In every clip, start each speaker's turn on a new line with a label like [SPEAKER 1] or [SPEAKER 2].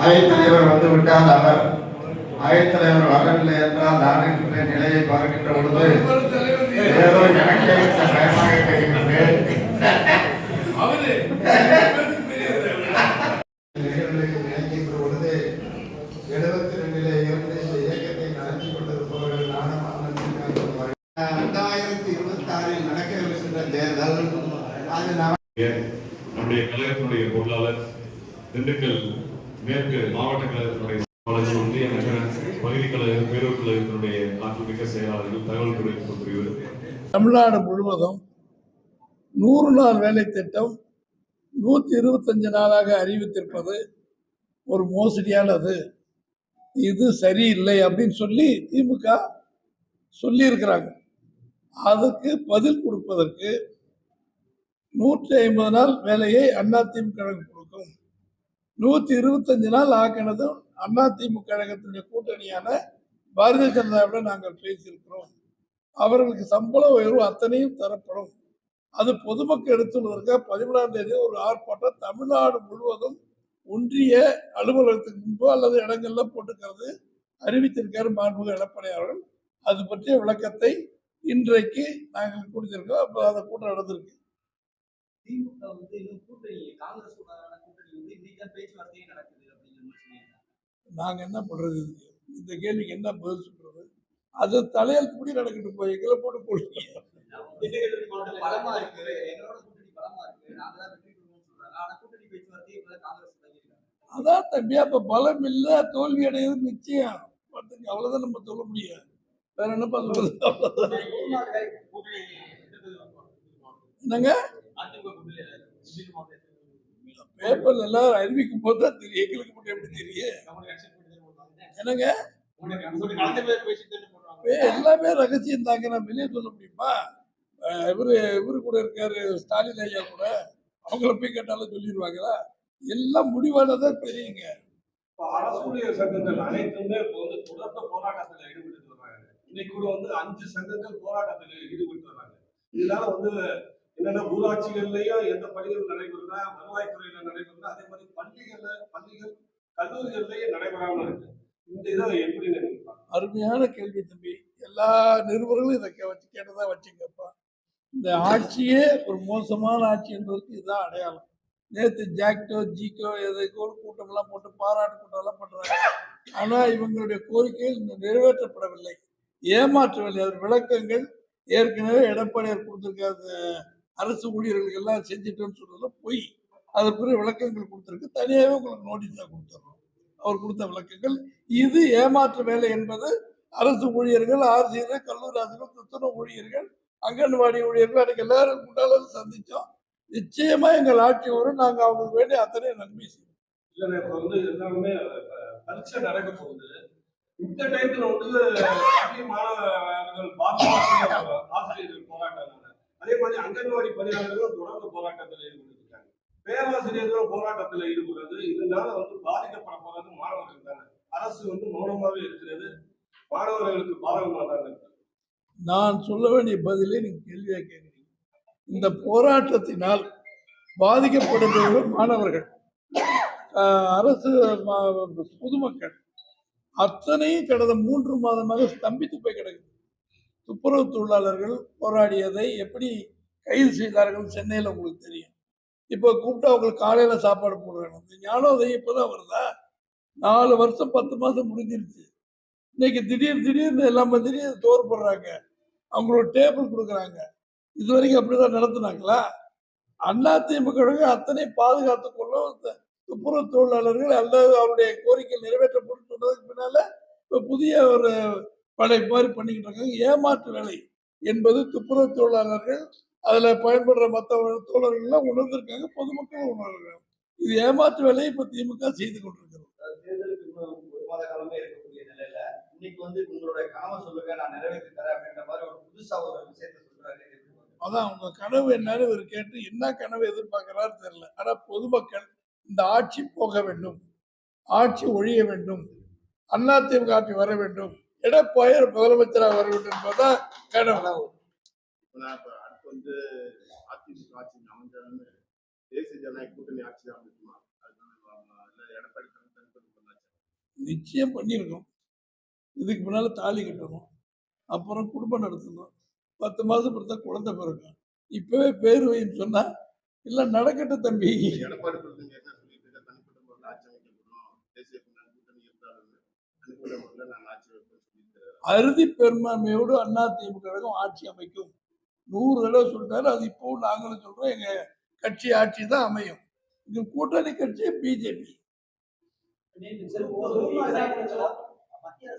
[SPEAKER 1] ஆயத்தலைவர் வந்து விட்டால் அவர். ஆயத்தலைவர் வரவில்லை என்றால் நான் இருக்கிற நிலையை பார்க்கின்ற பொழுது ஏதோ எனக்கே இந்த பயமாக தெரிகிறது நிகழ்வுகளுக்கு நினைக்கின்ற பொழுது எழுபத்தி ரெண்டிலே இருந்து இந்த இயக்கத்தை நடத்தி கொண்டிருப்பவர்கள் நானும் அண்ணன் ரெண்டாயிரத்தி இருபத்தி ஆறில் நடக்கவிருக்கின்ற தேர்தல் அது
[SPEAKER 2] நம்முடைய கழகத்தினுடைய பொருளாளர் திண்டுக்கல் மேற்கு மாவட்ட கழகத்தினுடைய ஒன்றிய நகர பகுதி கழக பேரூர் கழகத்தினுடைய செயலாளர்கள் தகவல்
[SPEAKER 3] தமிழ்நாடு முழுவதும் நூறு நாள் வேலை திட்டம் நூற்றி இருபத்தஞ்சு நாளாக அறிவித்திருப்பது ஒரு மோசடியானது. இது சரியில்லை அப்படின்னு சொல்லி திமுக சொல்லியிருக்கிறாங்க. அதுக்கு பதில் கொடுப்பதற்கு நூற்றி ஐம்பது நாள் வேலையை அதிமுக திமுக கொடுக்கும். நூற்றி இருபத்தஞ்சு நாள் ஆக்கினதும் அதிமுக கழகத்தினுடைய கூட்டணியான பாரதிய ஜனதாவுடன் நாங்கள் பேசியிருக்கிறோம். அவர்களுக்கு சம்பள உயர்வு அத்தனையும் தரப்படும். அது பொதுமக்கள் எடுத்துள்ளதற்காக பதிமூணாம் தேதி ஒரு ஆர்ப்பாட்டம் தமிழ்நாடு முழுவதும் ஒன்றிய அலுவலகத்துக்கு முன்போ அல்லது இடங்கள்ல போட்டுக்கிறது அறிவித்திருக்காரு மாண்புக எடப்பாடி அவர்கள். அது பற்றிய விளக்கத்தை இன்றைக்கு நாங்கள் கொடுத்திருக்கோம். அப்போ அந்த கூட்டம் நடந்திருக்கு.
[SPEAKER 4] திமுக வந்து இன்னும் கூட்டணி காங்கிரஸ்
[SPEAKER 3] நாங்க என்ன பண்றது? இந்த கேள்விக்கு என்ன பதில் சொல்றது? அது தலையெழுத்துப்படி நடக்கட்டும் போய் எங்களை போட்டு போடுறீங்க அதான் தம்பி அப்ப பலம் இல்ல தோல்வி அடைகிறது நிச்சயம். பார்த்துங்க அவ்வளவுதான் நம்ம சொல்ல முடியும். வேற என்னப்பா சொல்றது. என்னங்க
[SPEAKER 4] அதிமுக கூட்டணி திண்டுக்கல் மாவட்டத்தில்
[SPEAKER 3] பேப்பர்ல எல்லாரும் அறிவிக்கும் போது தான் தெரியும். எங்களுக்கு மட்டும் எப்படி தெரியும்? என்னங்க?
[SPEAKER 4] பேர்
[SPEAKER 3] எல்லாமே ரகசியம் தாங்க. நான் வெளியே சொல்ல முடியுமா? இவரு இவரு கூட இருக்காரு ஸ்டாலின் ஐயா கூட. அவங்கள போய் கேட்டாலும் சொல்லிடுவாங்களா? எல்லாம் முடிவானதான் தெரியுங்க.
[SPEAKER 5] இப்ப சங்கங்கள் அனைத்துமே இப்போ வந்து தொடர்ந்து போராட்டத்தில் ஈடுபட்டு வர்றாங்க. இன்னைக்கு கூட வந்து அஞ்சு சங்கங்கள் போராட்டத்தில் ஈடுபட்டு வர்றாங்க. இதனால வந்து என்னன்னா ஊராட்சிகள்லயும் எந்த பணிகள் நடைபெறுதா வருவாய்த்துறையில நடைபெறுதா அதே மாதிரி பள்ளிகள்ல பள்ளிகள் கல்லூரிகள்லயும் நடைபெறாமல் இருக்கு. இந்த இதை எப்படி நினைப்பாங்க
[SPEAKER 3] அருமையான கேள்வி தம்பி. எல்லா நிருபர்களும் இதை கே- வச்சு கேட்டதா வச்சுங்கப்பா. இந்த ஆட்சியே ஒரு மோசமான ஆட்சி என்பதற்கு இதுதான் அடையாளம். நேற்று ஜாக்டோ ஜிகோ எதுக்கோ ஒரு கூட்டம்லாம் போட்டு பாராட்டு கூட்டம்லாம் பண்றாங்க. ஆனா இவங்களுடைய கோரிக்கைகள் நிறைவேற்றப்படவில்லை. ஏமாற்றவில்லை. அது விளக்கங்கள் ஏற்கனவே எடப்பாடியார் கொடுத்திருக்க அரசு ஊழியர்களுக்கு எல்லாம் செஞ்சிட்டோன்னு சொல்றதுல பொய் அதற்குரிய விளக்கங்கள் கொடுத்திருக்கு. தனியாகவே உங்களுக்கு நோட்டீஸாக கொடுத்துட்றோம் அவர் கொடுத்த விளக்கங்கள். இது ஏமாற்று வேலை என்பது அரசு ஊழியர்கள் ஆசிரியர்கள் கல்லூரி ஆசிரியர்கள் துப்புரவு ஊழியர்கள் அங்கன்வாடி ஊழியர்கள் அன்னைக்கு எல்லாரும் முன்னால சந்திச்சோம். நிச்சயமா எங்கள் ஆட்சி வரும் நாங்க அவங்களுக்கு வேண்டிய அத்தனை நன்மை செய்வோம்.
[SPEAKER 5] இல்லைன்னா இப்ப வந்து எல்லாருமே அஹ், பரீட்சை நடக்க போகுது. இந்த டைத்துல வந்து மாணவர்கள் ஆசிரியர்கள் போராட்டம் அதே மாதிரி அங்கன்வாடி பணியாளர்களும் தொடர்ந்து போராட்டத்தில் ஈடுபட்டிருக்காங்க பேராசிரியர்களும் போராட்டத்தில் ஈடுபடுறது இதனால வந்து பாதிக்கப்பட போறது மாணவர்கள் தானே. அரசு வந்து மௌனமாவே இருக்கிறது. மாணவர்களுக்கு பாதகமாக தான்?
[SPEAKER 3] நான் சொல்ல வேண்டிய பதிலே நீங்க கேள்வியா கேட்குறீங்க. இந்த போராட்டத்தினால் பாதிக்கப்படுபவர்கள் மாணவர்கள். ஆஹ் அரசு பொதுமக்கள் அத்தனையும் கடந்த மூன்று மாதமாக ஸ்தம்பித்து போய் கிடக்குது. துப்புரவு தொழிலாளர்கள் போராடியதை எப்படி கைது செய்தார்கள் சென்னையில் உங்களுக்கு தெரியும். இப்போ கூப்பிட்டா அவங்களுக்கு காலையில் சாப்பாடு போடுறாங்க. இந்த ஞானோதயம் இப்போதான் வருதா? நாலு வருஷம் பத்து மாதம் முடிஞ்சிருச்சு. இன்னைக்கு திடீர் திடீர்னு எல்லாம் திடீர்னு தோறு போடுறாங்க. அவங்களோட டேபிள் கொடுக்குறாங்க. இது வரைக்கும் அப்படிதான் நடத்துனாங்களா? திமுக அத்தனை பாதுகாத்து கொள்ளும் துப்புரவு தொழிலாளர்கள் அல்லது அவருடைய கோரிக்கை நிறைவேற்றப்படும் சொன்னதுக்கு பின்னால இப்போ புதிய ஒரு படை மாதிரி பண்ணிக்கிட்டு இருக்காங்க. ஏமாற்று வேலை என்பது துப்புரவு தொழிலாளர்கள் அதுல பயன்படுற மற்ற தோழர்கள்லாம் உணர்ந்திருக்காங்க பொதுமக்களும் உணர்றாங்க. இது ஏமாற்று வேலையை இப்ப திமுக செய்து கொண்டிருக்கிறது.
[SPEAKER 4] இன்னைக்கு வந்து உங்களோட கனவை சொல்லுங்க நான் நிறைவேற்றி தரேன் அப்படின்ற மாதிரி ஒரு புதுசா ஒரு விஷயத்த சொல்றாரு?
[SPEAKER 3] அதான் அவங்க கனவு என்னன்னு இவர் கேட்டு என்ன கனவு எதிர்பார்க்கிறாரு தெரியல. ஆனா பொதுமக்கள் இந்த ஆட்சி போக வேண்டும் ஆட்சி ஒழிய வேண்டும் அதிமுக ஆட்சி வர வேண்டும் எடப்பாடியார் முதலமைச்சராக வர வேண்டும் என்பதுதான் கனவு.
[SPEAKER 6] நான் இப்ப அடுத்து வந்து அதிமுக ஆட்சி அமைஞ்சாலுமே தேசிய ஜனநாயக கூட்டணி ஆட்சி அதுதான் நம்ம
[SPEAKER 3] நிச்சயம் பண்ணியிருக்கோம் இதுக்கு முன்னால தாலி கட்டணும் அப்புறம் குடும்பம் நடத்தணும். பத்து மாதம் பொறுத்தா குழந்தை பிறக்கும். இப்பவே பேர் வைன்னு சொன்னா இல்லை நடக்கட்டும் தம்பி.
[SPEAKER 6] எடப்பாடி தேசிய கூட்டணி இருந்தாலும் தனிப்பட்ட முறையில் நாங்கள் ஆட்சி வைப்போம் சொல்லியிருக்காரு
[SPEAKER 3] அறுதி பெரும்பான்மையோடு அண்ணா திமுக கழகம் ஆட்சி அமைக்கும். நூறு தடவை சொல்லிட்டாரு. அது இப்போ நாங்களும் சொல்றோம். எங்க கட்சி ஆட்சி தான் அமையும். இங்க கூட்டணி கட்சி பிஜேபி.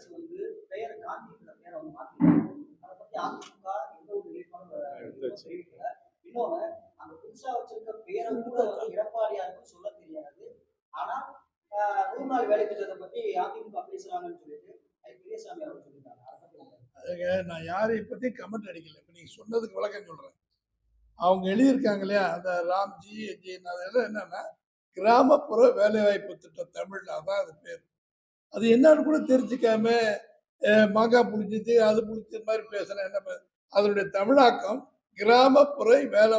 [SPEAKER 4] வந்து பேரை வந்து அதை அந்த புதுசா வச்சிருக்க பேரை கூட வந்து எடப்பாடியாருக்கும் சொல்ல தெரியாது ஆனா நூறு நாள் வேலை திட்டத்தை பத்தி அதிமுக பேசுறாங்கன்னு சொல்லிட்டு ஐ. பெரியசாமி அவர் சொல்லியிருக்காங்க அதை பத்தி உங்க
[SPEAKER 3] அதுங்க நான் யாரையும் பற்றியும் கமெண்ட் அடிக்கல. இப்போ நீங்க சொன்னதுக்கு விளக்கம் சொல்கிறேன் அவங்க எழுதியிருக்காங்க இல்லையா? அந்த ராம்ஜி ஜி அதெல்லாம் என்னன்னா கிராமப்புற வேலைவாய்ப்பு திட்டம் தமிழ்ல அதான் அது பேர். அது என்னன்னு கூட தெரிஞ்சுக்காம மாங்காய் பிடிச்சிச்சு அது பிடிச்ச மாதிரி பேசுனேன் என்ன அதனுடைய தமிழாக்கம் கிராமப்புற வேலை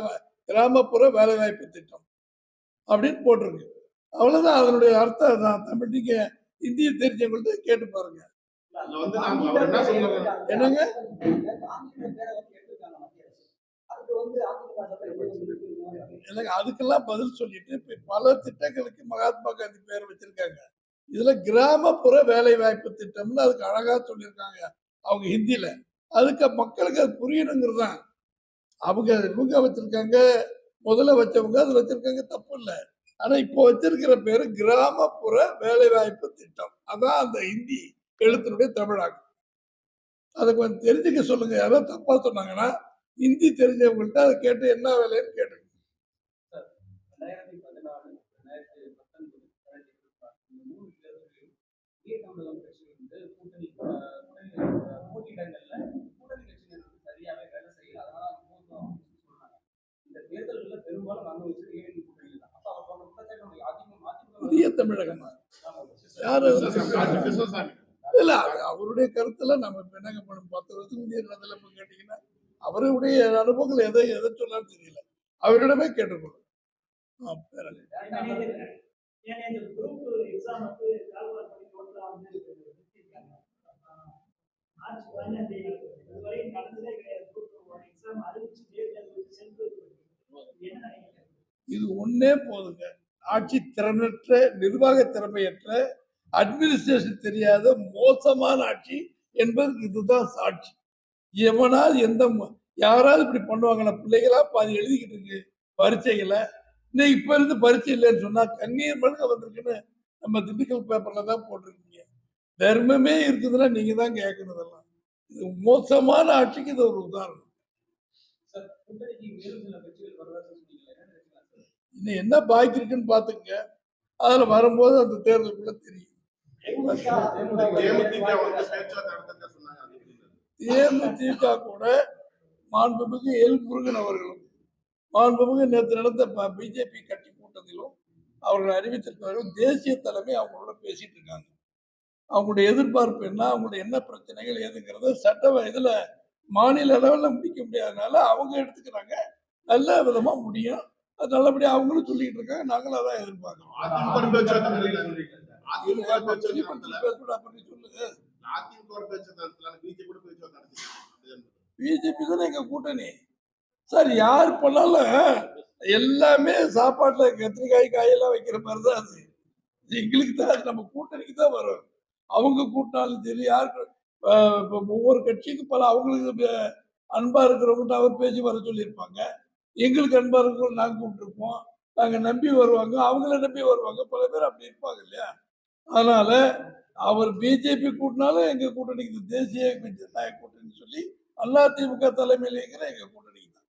[SPEAKER 3] கிராமப்புற வேலைவாய்ப்பு திட்டம் அப்படின்னு போட்டிருக்கு. அவ்வளோதான் அதனுடைய அர்த்தம் தான் தமிழ் நீங்கள் இந்திய தெரிஞ்சவங்கள்ட்ட கேட்டு பாருங்கள்
[SPEAKER 6] அதுல வந்து நாங்க அவர் என்ன சொல்றாரு
[SPEAKER 3] என்னங்க? எனக்கு அதுக்கெல்லாம் பதில் சொல்லிட்டு இப்ப பல திட்டங்களுக்கு மகாத்மா காந்தி பேர் வச்சிருக்காங்க. இதுல கிராமப்புற வேலை வாய்ப்பு திட்டம்னு அதுக்கு அழகா சொல்லியிருக்காங்க அவங்க ஹிந்தியில. அதுக்கு மக்களுக்கு அது புரியணுங்கிறது தான் அவங்க இவங்க வச்சிருக்காங்க முதல்ல வச்சவங்க அது வச்சிருக்காங்க தப்பு இல்லை. ஆனா இப்போ வச்சிருக்கிற பேரு கிராமப்புற வேலை வாய்ப்பு திட்டம். அதான் அந்த ஹிந்தி. எழுத்தினுடைய தமிழாக்கம். அதை கொஞ்சம் தெரிஞ்சுக்க சொல்லுங்க. யாரோ தப்பா சொன்னாங்கன்னா ஹிந்தி தெரிஞ்சவங்கள்ட்ட அதை கேட்டு என்ன வேலைன்னு கேட்டு
[SPEAKER 4] ரெண்டாயிரத்தி பதினாலு ரெண்டாயிரத்தி பத்தொன்பது ரெண்டாயிரத்தி இருபத்தி ஆறு இந்த மூணு தேர்தலில் இந்திய தமிழகம்? கட்சி வந்து கூட்டணி ஆஹ், கூட்டணி ஆஹ், போட்டியிடங்கள்ல கூட்டணி கட்சியினர் வந்து சரியாவே வேலை செய்யல அதனால மோசம் அப்படின்னு சொல்றாங்க இந்த தேர்தல்கள்ல பெரும்பாலும் அங்க வச்சது ஏழு கூட்டணி தான். அப்ப அவர் சொன்ன குற்றச்சாட்டு அதிமுக
[SPEAKER 3] புதிய தமிழகமா யாரு அதில் அவருடைய கருத்துல நம்ம என்னங்க பண்ணணும் பத்து வருஷத்துக்கு முந்தைய நடந்ததில் இப்போ கேட்டீங்கன்னா அவருடைய அனுபவங்கள் எதை எதை சொன்னாலும் தெரியல. அவரிடமே
[SPEAKER 7] கேட்டுக்கொள்ளும்
[SPEAKER 3] இது ஒன்னே போதுங்க. ஆட்சி திறனற்ற நிர்வாக திறமையற்ற அட்மினிஸ்ட்ரேஷன் தெரியாத மோசமான ஆட்சி என்பதற்கு இதுதான் சாட்சி. எவனாவது எந்த யாராவது இப்படி பண்ணுவாங்களா பிள்ளைகளா பாதி எழுதிக்கிட்டு இருக்கு பரீட்சைகளை. இன்னும் இப்ப இருந்து பரீட்சை இல்லைன்னு சொன்னா கண்ணீர் மழுங்க வந்திருக்குன்னு நம்ம திண்டுக்கல் பேப்பர்ல தான் போட்டிருக்கீங்க. தர்மமே இருக்குதுன்னா நீங்க தான் கேட்கணும் இதெல்லாம். இது மோசமான ஆட்சிக்கு இது ஒரு உதாரணம். இன்னும் என்ன பாக்கி இருக்குன்னு பாத்துங்க அதுல வரும்போது அந்த தேர்தலுக்குள்ள தெரியும்.
[SPEAKER 6] தேமுதிக
[SPEAKER 3] கூட மாண்புமிகு எல் முருகன் அவர்களும் மாண்புமிகு நேற்று நடந்த பிஜேபி கட்சி கூட்டத்திலும் அவர்கள் அறிவித்திருக்கிறார்கள் தேசிய தலைமை அவங்களோட பேசிட்டு இருக்காங்க. அவங்களுடைய எதிர்பார்ப்பு என்ன அவங்களுடைய என்ன பிரச்சனைகள் ஏதுங்கிறத சட்ட வயதுல மாநில அளவில் முடிக்க முடியாதனால அவங்க எடுத்துக்கிறாங்க. நல்ல விதமா முடியும். அது நல்லபடியா அவங்களும் சொல்லிட்டு இருக்காங்க. நாங்களும் அதான் எதிர்பார்க்கிறோம்.
[SPEAKER 6] பிஜேபி
[SPEAKER 3] தானே. எங்க கூட்டணி? சார் யார் பண்ணாலும் எல்லாமே சாப்பாட்டுல கத்திரிக்காய் காயெல்லாம் வைக்கிற மாதிரி தான் அது. எங்களுக்கு தான் அது நம்ம கூட்டணிக்கு தான் வரும். அவங்க கூட்டினாலும் சரி யாருக்கு ஒவ்வொரு கட்சிக்கும் பல அவங்களுக்கு அன்பா இருக்கிறவங்ககிட்ட அவர் பேசி வர சொல்லியிருப்பாங்க. எங்களுக்கு அன்பா இருக்கிறவங்க நாங்க கூப்பிட்டுருப்போம் நாங்க நம்பி வருவாங்க. அவங்கள நம்பி வருவாங்க. பல பேர் அப்படி இருப்பாங்க இல்லையா? அதனால அவர் பிஜேபி கூட்டினாலும் எங்க கூட்டணிக்கு தேசிய ஜனநாயக கூட்டணி சொல்லி அதிமுக தலைமையில் இருக்கிற எங்க கூட்டணி தான்.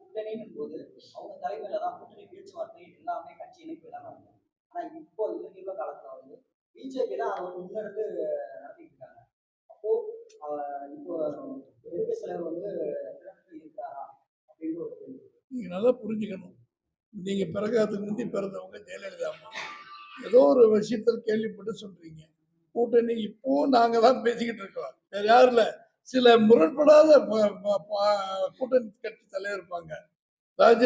[SPEAKER 4] வந்து போது தான் கூட்டணி எல்லாமே இப்போ பிஜேபி தான் அதை முன்னெடுத்து நடத்திட்டு இருக்காங்க அப்போ இப்போ வந்து இருக்காரா அப்படின்னு ஒரு கேள்வி
[SPEAKER 3] நல்லா புரிஞ்சுக்கணும். நீங்க பிறகாதுக்கு முந்தி பிறந்தவங்க ஜெயலலிதா அம்மா. ஏதோ ஒரு விஷயத்தில் கேள்விப்பட்டு சொல்றீங்க. கூட்டணி இப்போ நாங்க தான் பேசிக்கிட்டு இருக்கோம். வேற யாரும் இல்ல. சில முரண்படாத கூட்டணி கட்சி தலைவர் இருப்பாங்க. ராஜ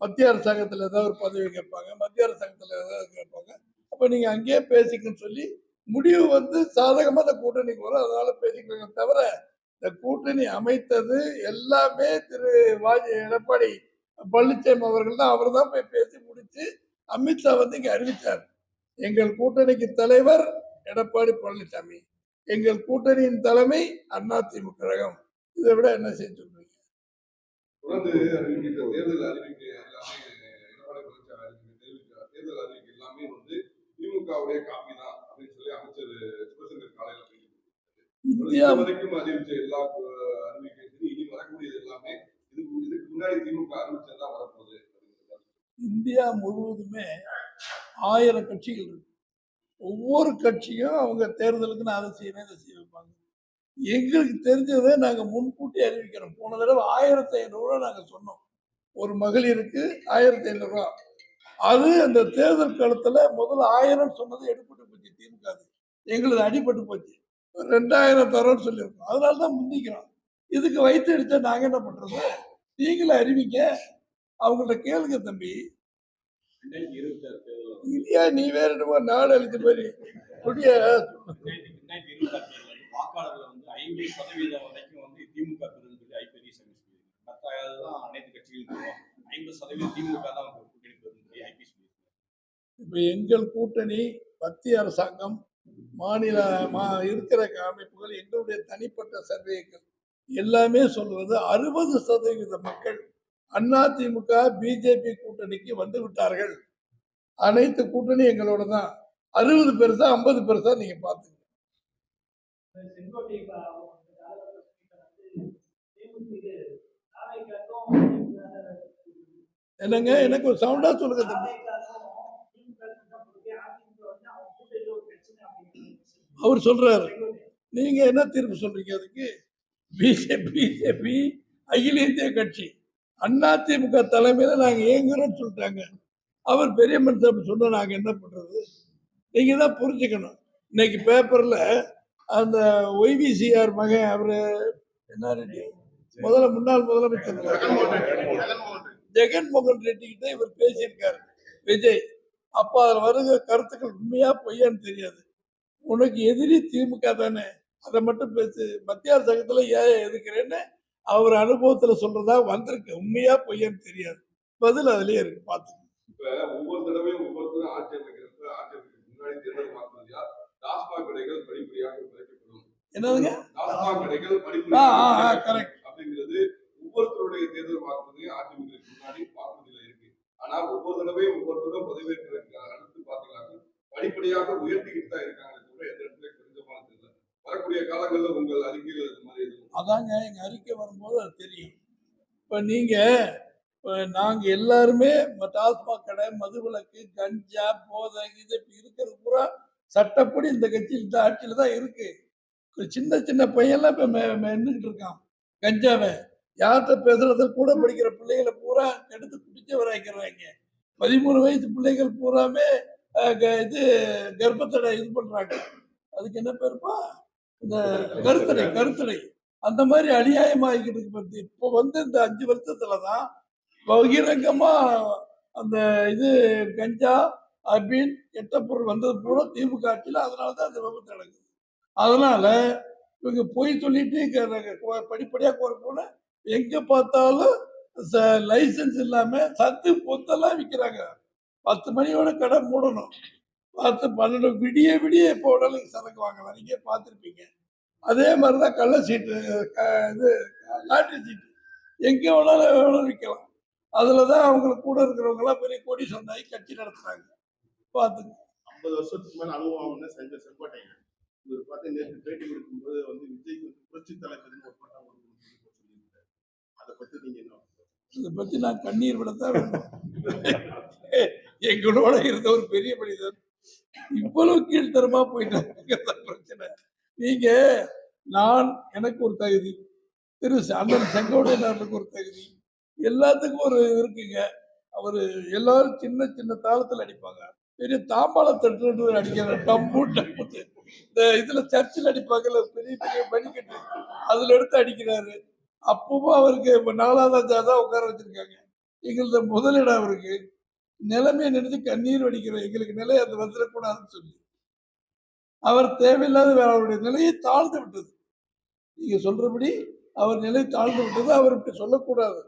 [SPEAKER 3] மத்திய அரசாங்கத்தில் ஏதாவது ஒரு பதவி கேட்பாங்க. மத்திய அரசாங்கத்தில் ஏதாவது கேட்பாங்க. அப்போ நீங்கள் அங்கேயே பேசிக்கன்னு சொல்லி முடிவு வந்து சாதகமாக இந்த கூட்டணிக்கு வரும். அதனால பேசிக்கலாங்க தவிர இந்த கூட்டணி அமைத்தது எல்லாமே திரு வாஜ் எடப்பாடி பழனிசாமி அவர்கள் தான் அவர் தான் போய் பேசி முடிச்சு அமித்ஷா வந்து இங்கே அறிவித்தார் எங்கள் கூட்டணிக்கு தலைவர் எடப்பாடி பழனிசாமி எங்கள் கூட்டணியின் தலைமை அதிமுக கழகம். இதை விட என்ன செய்ய சொல்றீங்க?
[SPEAKER 5] தேர்தல் அறிவிக்கை தேர்தல் அறிவிக்கை எல்லாமே வந்து திமுகவுடைய காப்பி தான் அப்படின்னு சொல்லி அமைச்சர் சிவசங்கர் காலையில.
[SPEAKER 3] இந்தியா
[SPEAKER 5] வரைக்கும் அறிவிச்ச எல்லா அறிவிக்கை இனி வரக்கூடியது எல்லாமே இதுக்கு முன்னாடி திமுக அறிவிச்சதா வரப்போகுது
[SPEAKER 3] இந்தியா முழுவதுமே ஆயிரம் கட்சிகள் இருக்கு. ஒவ்வொரு கட்சியும் அவங்க தேர்தலுக்கு நான் அதை செய்யணும் இதை செய்ய வைப்பாங்க எங்களுக்கு தெரிஞ்சதை நாங்கள் முன்கூட்டி அறிவிக்கிறோம். போன தடவை ஆயிரத்தி ஐநூறுரூவா நாங்கள் சொன்னோம். ஒரு மகளிருக்கு ஆயிரத்தி ஐநூறுரூவா அது அந்த தேர்தல் காலத்தில் முதல்ல ஆயிரம் சொன்னது எடுப்பட்டு போச்சு திமுக எங்களுக்கு எங்களுது அடிபட்டு போச்சு. ரெண்டாயிரம் தரோன்னு சொல்லியிருக்கோம். அதனால தான் முந்திக்கிறோம். இதுக்கு வயிற்று அடித்தா நாங்கள் என்ன பண்ணுறது நீங்களும் அறிவிங்க. அவங்கள்ட்ட கேளுங்க தம்பி.
[SPEAKER 8] ரெண்டாயிரத்தி இருபத்தி ஆறு
[SPEAKER 3] இல்லையா நீ வேற என்னமோ நாடு அழிச்ச மாதிரி. கொடிய
[SPEAKER 8] ரெண்டாயிரத்தி வாக்காளர்கள் வந்து ஐம்பது சதவீதம் வரைக்கும் வந்து திமுக பெறுன்னு சொல்லி ஐபிஎஸ்சி மற்ற தான் அனைத்து கட்சிகளும் ஐம்பது சதவீதம் திமுக தான் கூட்டணி பெறுன்னு சொல்லி ஐபிஎஸ் சொல்லியிருக்காங்க
[SPEAKER 3] எங்கள் கூட்டணி மத்திய அரசாங்கம் மாநில மா இருக்கிற அமைப்புகள் எங்களுடைய தனிப்பட்ட சர்வேக்கள். எல்லாமே சொல்வது அறுபது சதவீத மக்கள். அதிமுக பிஜேபி கூட்டணிக்கு வந்து விட்டார்கள். அனைத்து கூட்டணி எங்களோட தான். அறுபது பெருசா ஐம்பது பெருசா நீங்க பாத்துங்க என்னங்க எனக்கு ஒரு சவுண்டா சொல்லுங்க தம்பி. அவர் சொல்றாரு. நீங்க என்ன தீர்ப்பு சொல்றீங்க அதுக்கு? பிஜேபி பிஜேபி அகில இந்திய கட்சி. அதிமுக தலைமையில நாங்கள் இயங்குறோம்னு சொல்லிட்டாங்க. அவர் பெரிய மனுஷன் சொன்னா நாங்கள் என்ன பண்றது? நீங்க தான் புரிஞ்சுக்கணும். இன்னைக்கு பேப்பர்ல அந்த ஒய்விசிஆர் மகன் அவர் என்ன ரெட்டி? முதல்ல முன்னாள் முதலமைச்சர்.
[SPEAKER 6] ஜெகன்மோகன் ரெட்டி
[SPEAKER 3] கிட்ட இவர் பேசியிருக்காரு. விஜய் அப்போ அதில் வருகிற கருத்துக்கள் உண்மையா பொய்யான்னு தெரியாது. உனக்கு எதிரி திமுக தானே. அதை மட்டும் பேசு மத்திய அரசாங்கத்துல ஏன் எதுக்குறேன்னு அவர் அனுபவத்துல சொல்றதா வந்திருக்கு. உண்மையா பொய்யான்னு தெரியாது. பதில் அதுலயே இருக்கு பார்த்து
[SPEAKER 5] இப்ப ஒவ்வொரு தடவையும் ஒவ்வொருத்தரும் ஆட்சி அமைக்கிறப்ப ஆட்சி முன்னாடி தேர்தல் யார்? டாஸ்மாக் கடைகள் படிப்படியாக குறைக்கப்படும்.
[SPEAKER 3] என்னதுங்க?
[SPEAKER 5] டாஸ்மாக் கடைகள் படிப்படியாக
[SPEAKER 3] correct.
[SPEAKER 5] அப்படிங்கிறது ஒவ்வொருத்தருடைய தேர்தல் வாக்குறுதியும் அமைக்கிறதுக்கு முன்னாடி வாக்குறுதியில இருக்கு. ஆனா ஒவ்வொரு தடவையும் ஒவ்வொருத்தரும் பதவியேற்கிறதுக்கு அடுத்து பாத்தீங்கன்னா படிப்படியாக உயர்த்திக்கிட்டு தான் இருக்காங்க எந்த இடத்துல வரக்கூடிய காலங்களில் உங்கள் அறிக்கையில் மாதிரி
[SPEAKER 3] அதாங்க எங்க அறிக்கை வரும்போது அது தெரியும். இப்ப நீங்க நாங்க எல்லாருமே டாஸ்மாக் கடை மதுவிலக்கு கஞ்சா போதை இது இப்படி இருக்கிறது பூரா சட்டப்படி இந்த கட்சி இந்த ஆட்சியில் தான் இருக்கு. சின்ன சின்ன பையன்லாம் இப்ப மெ- இருக்கான் கஞ்சாவை. யார்கிட்ட பேசுறது கூட படிக்கிற பிள்ளைகளை பூரா எடுத்து குடிச்சவராக்கிறாங்க பதிமூணு வயசு பிள்ளைகள் பூராமே க- இது கர்ப்பத்தடை இது பண்றாங்க. அதுக்கு என்ன பேருப்பா? இந்த கருத்தடை கருத்தடை. அந்த மாதிரி அநியாயமாகிக்கிட்டு இருக்கு இப்போ வந்து இந்த அஞ்சு வருஷத்துல தான் பகிரங்கமா அந்த இது கஞ்சா அபின் கெட்ட பொருள் வந்தது பூரா திமுக ஆட்சியில் அதனால தான் அந்த விபத்து நடக்குது. அதனால இவங்க பொய் சொல்லிட்டு படிப்படியாக கொ- போல எங்கே பார்த்தாலும் லைசன்ஸ் இல்லாமல் சத்து பொத்தெல்லாம் விற்கிறாங்க பத்து மணியோட கடை மூடணும். பத்து பன்னெண்டு விடிய விடிய எப்போ வேணாலும் சரக்கு வாங்கலாம். நீங்க பார்த்துருப்பீங்க. அதே மாதிரி தான் கள்ள சீட்டு இது லாட்டரி சீட்டு. எங்கே வேணாலும் வேணாலும் விற்கலாம். அதில் தான் அவங்களுக்கு கூட இருக்கிறவங்கலாம் பெரிய கோடி சொன்னாய் கட்சி நடத்துறாங்க. பார்த்துங்க.
[SPEAKER 6] ஐம்பது வருஷத்துக்கு மேல அனுபவம் செஞ்ச செங்கோட்டையன். இவர் பார்த்து நேற்று பேட்டி கொடுக்கும்போது வந்து விஜய்க்கு புரட்சி தலைவர்னு ஒரு பட்டம் கொடுக்கணும்னு சொல்லி சொல்லியிருந்தாரு அதை பத்தி நீங்க என்ன
[SPEAKER 3] இதை பற்றி நான் கண்ணீர் விடத்தான் வேணும். எங்களோட இருந்த ஒரு பெரிய மனிதர் இவ்வளவு கீழ்த்தரமா போயிட்டாங்க பிரச்சனை. நீங்க நான் எனக்கு ஒரு தகுதி. திரு அண்ணன் செங்கோட்டையனாருக்கு ஒரு தகுதி. எல்லாத்துக்கும் ஒரு இருக்குங்க. அவரு எல்லாரும் சின்ன சின்ன தாளத்துல அடிப்பாங்க. பெரிய தாம்பாள தட்டு அடிக்கிறார். டம்பு டம்பு. இந்த இதுல சர்ச்சில் அடிப்பாங்கல்ல பெரிய பெரிய படிக்கட்டு அதுல எடுத்து அடிக்கிறாரு. அப்பவும் அவருக்கு நாலாவது தான் உட்கார வச்சிருக்காங்க. எங்களது முதலிடம் அவருக்கு. நிலைமையை நினைச்சு கண்ணீர் வடிக்கிறோம் எங்களுக்கு நிலை அது வந்துடக்கூடாதுன்னு சொல்லி. அவர் தேவையில்லாத வேற அவருடைய நிலையை தாழ்ந்து விட்டது. நீங்க சொல்றபடி அவர் நிலை தாழ்ந்து விட்டது அவர் இப்படி சொல்லக்கூடாது.